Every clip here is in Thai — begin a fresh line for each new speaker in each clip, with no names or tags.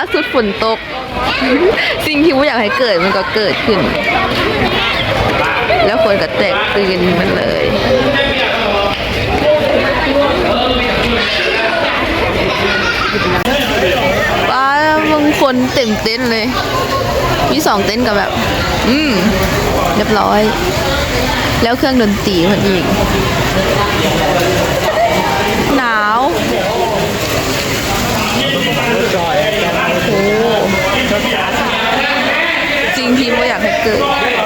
าสุดฝนตก สิ่งที่ว่าอยากให้เกิดมันก็เกิดขึ้น แล้วคนก็แตกตื่นมันเลยว้าบางคนเต็มเต็นเลย มีสองเต็นกับแบบ อืม เรียบร้อย แล้วเครื่องดนตรีมันอีก หนาวโอ้จริง ที่ไ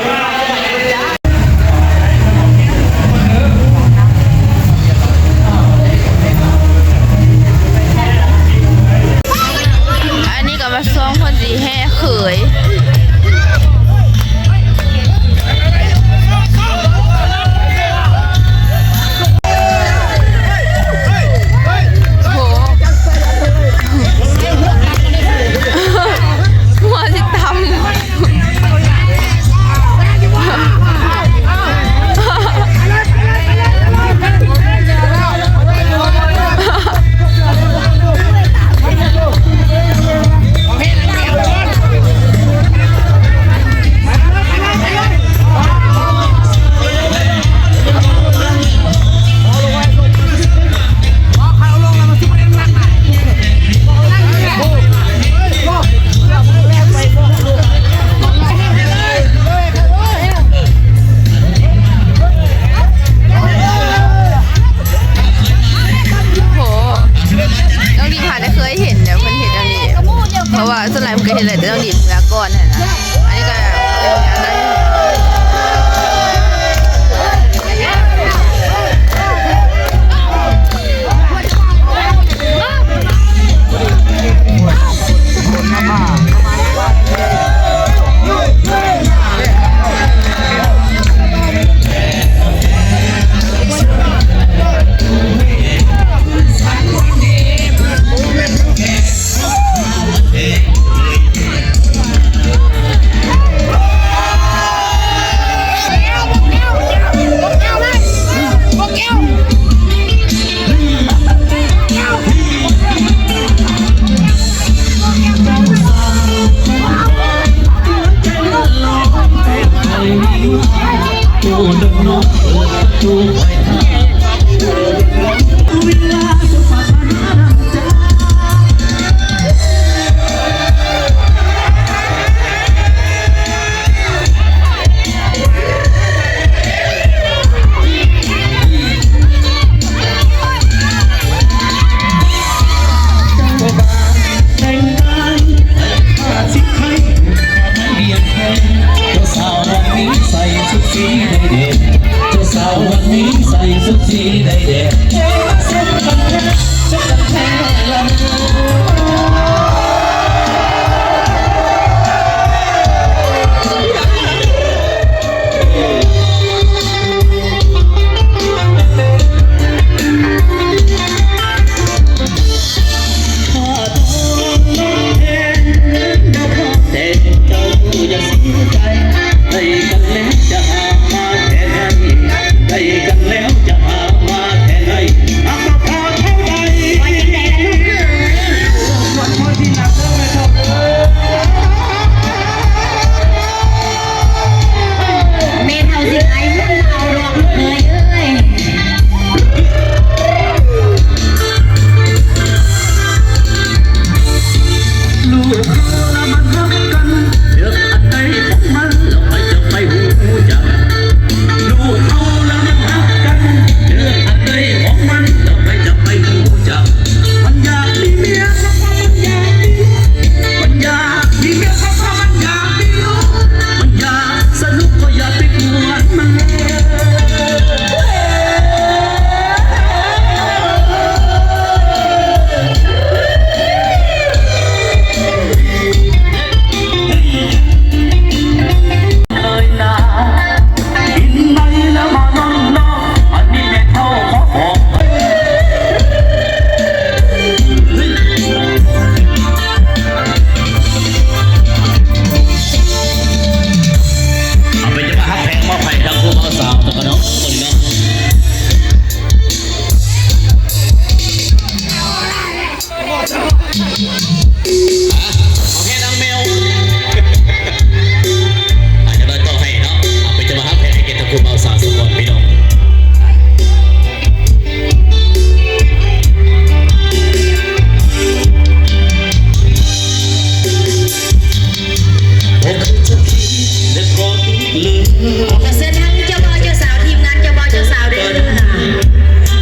เส้นทั้เจ้าบ่เจ้า
สาวทีมงานเจ้าบ่เจ้าสาวเด้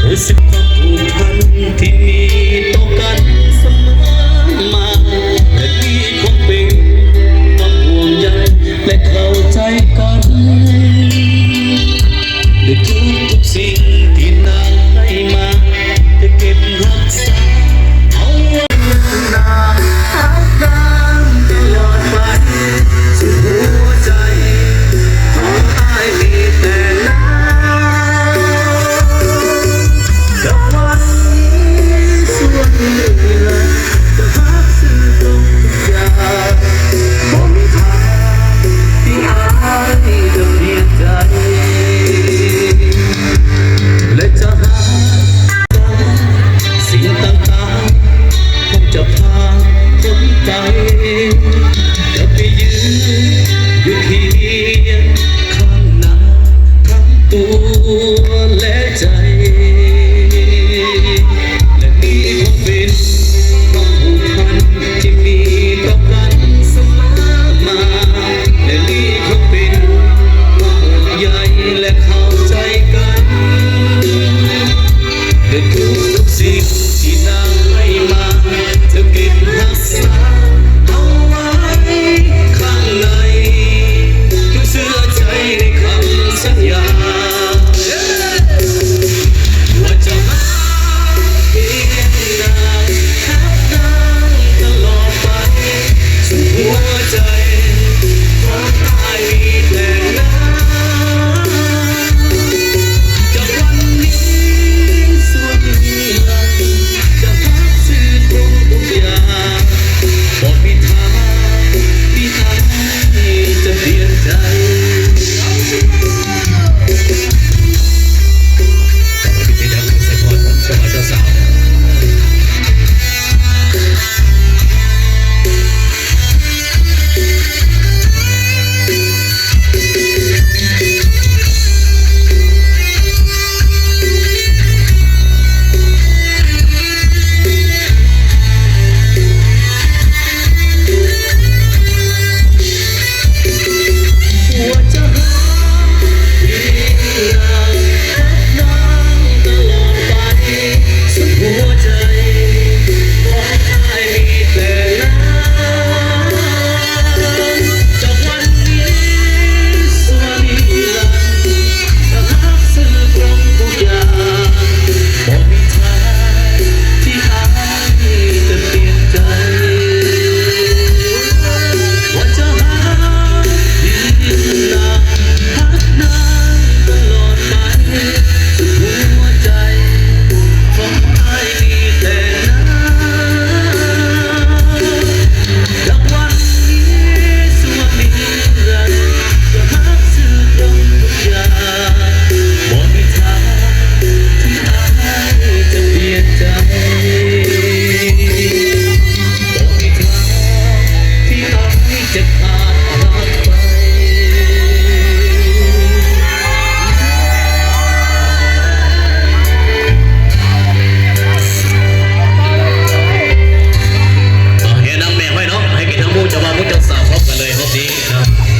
อสิวานที่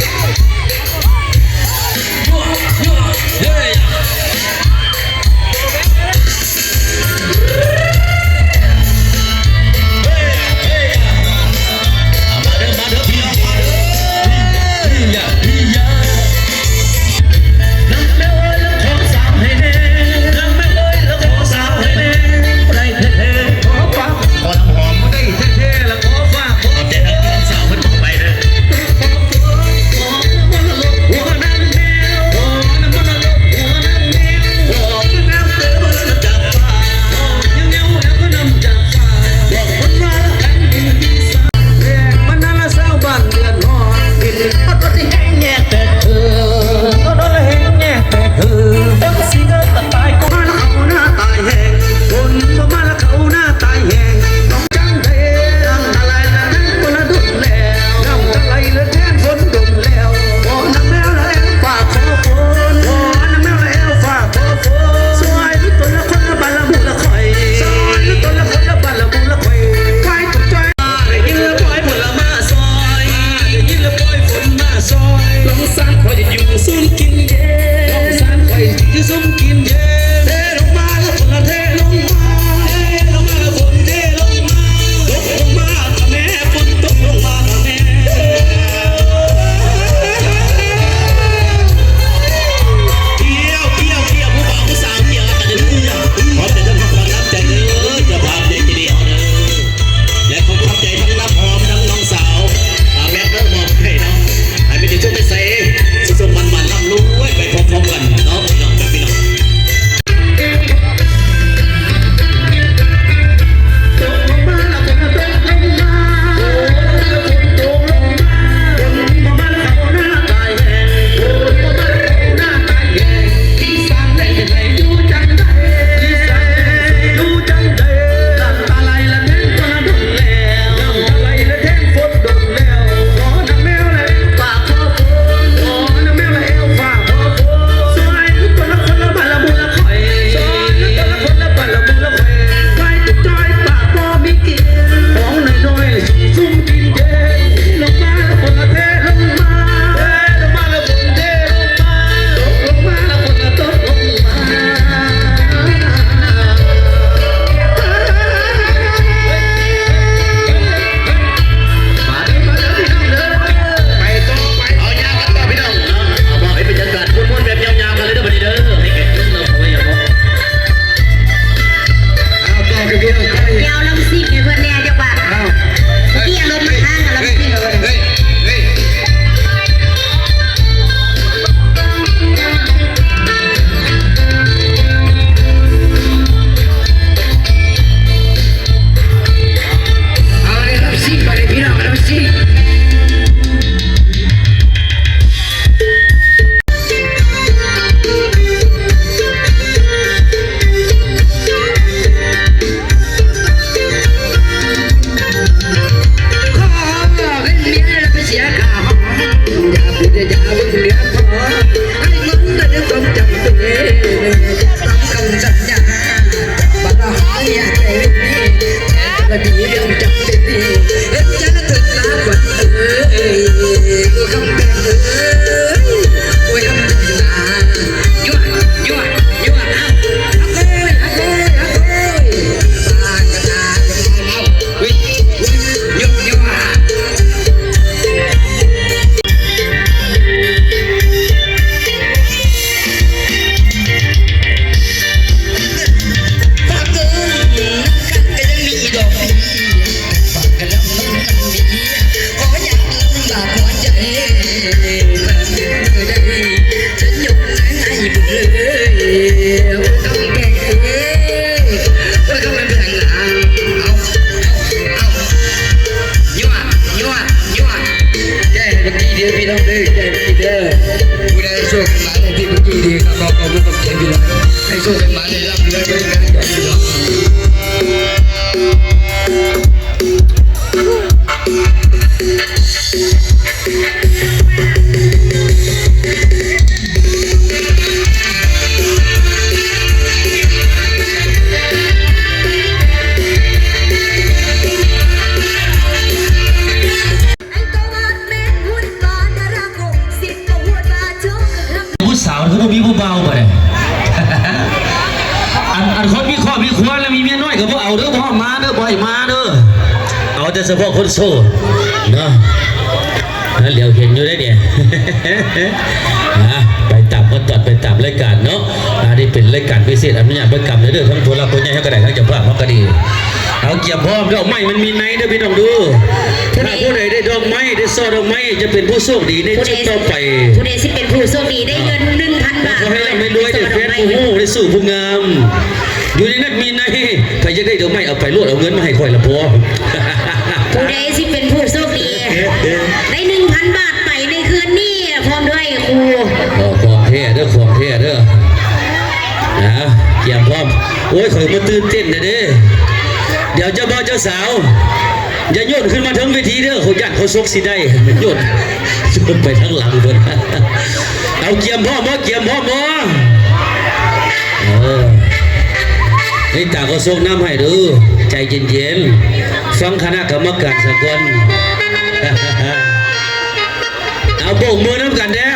Yeah. जी องเด้อใจพี่เด้อผู้ใดโชคกันมาในที่เมื่อกี้ดีครับขอขอบคุณกับใจพี่น้องให้โชคกันมาในรับเงิน
ฉพาะคนโสดเนาะนั่นเหลียวเห็นอยู่ได้เนี่ยอะไปตับก็ตัดไปตับรายการเนาะอันนี้เป็นรายการพิเศษอนุญาตประกรรมเด้อทั้งตัวเราคนใหญ่ให้ก็ได้ทั้งเจ้าภาพเขาก็ดีเอาเกี่ยมพร้อมดอกไม้มันมีไหนเด้อพี่น้องดูถ้าผู้ใดได้ดอกไม้ได้ซอดอกไม้จะเป็นผู้โชคดีในชุดต่อไป
ผู้ใดสิเป็นผู้โชคดีได้เงินหนึ่งพันบาท
ขอให้เราไม่รวยได้แฟนผู้โง่ได้สู่ผู้งาม อยู่ในนั้นมีในใครจะได้เดี๋ยวไม่เอาไปรวดเอาเงินมาให้คอยละพอ
ผู้ใดสิเป็นผู้โชคดีได้หนึ่งพันบาทไปในคืนนี้พร้อมด้วยครู
ขอของแท้เด้อของแท้เด้อนะเกี่ยมพร้อมโอ้ยข่อยมาตื่นเต้นนะเด้อเดี๋ยวเจ้าบ่าวเจ้าสาวอย่าโยนขึ้นมาทั้งเวทีเด้อเขาญาติเขาซกสิได้โยนโยนไปทั้งหลังเพิ่นเอาเกี่ยมพร้อมบ่เกี่ยมพร้อมบ่เออนี่ตาก็ส่งน้ำให้ดูใจเย็นๆ ฟังคณะกรรมการสักคนเอาโบกมือน้ำกันเด้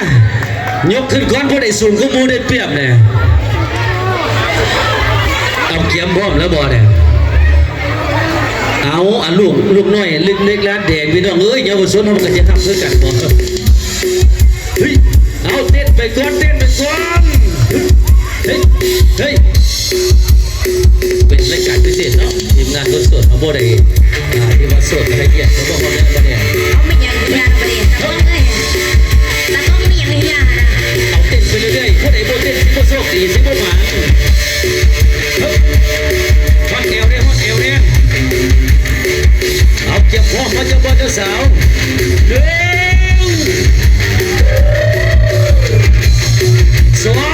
ยกขึ้นก้อนผู้ใดสูงก็มูได้เปรียบเนี่ยเอาเกียมพร้อมแล้วบ่เนี่ยเอาอันลูกลูกน้อยเล็กๆแล้วแดงพี่น้องเอ้ยเยาวชนเขาก็จะทำเพื่อกันบ่เฮ้ยเอาเต้นไปก่อนเต้นไปก่อนเฮ้ยเฮ้ยเป็นรายการพิเศษเนาะทีมงานรถสดมาบ่ได้อ่า ที่ว่าสดให้เกียรติเขาบอกว่าแล้วบ่ได้
เขาไม่ยังยากประเดี๋ยวตะก้องเลยตะก้องไม่ยังยากนะ
เอาเต้นไปเรื่อยๆผู้ใดบ่เต้นสิบ่โชคดีสิบ่หมาเฮ้ยฮอดเอวเด้อฮอดเอวเด้อเอาเก็บพร้อมมาเจ้าบ่าวเจ้าสาวหนึ่งสอง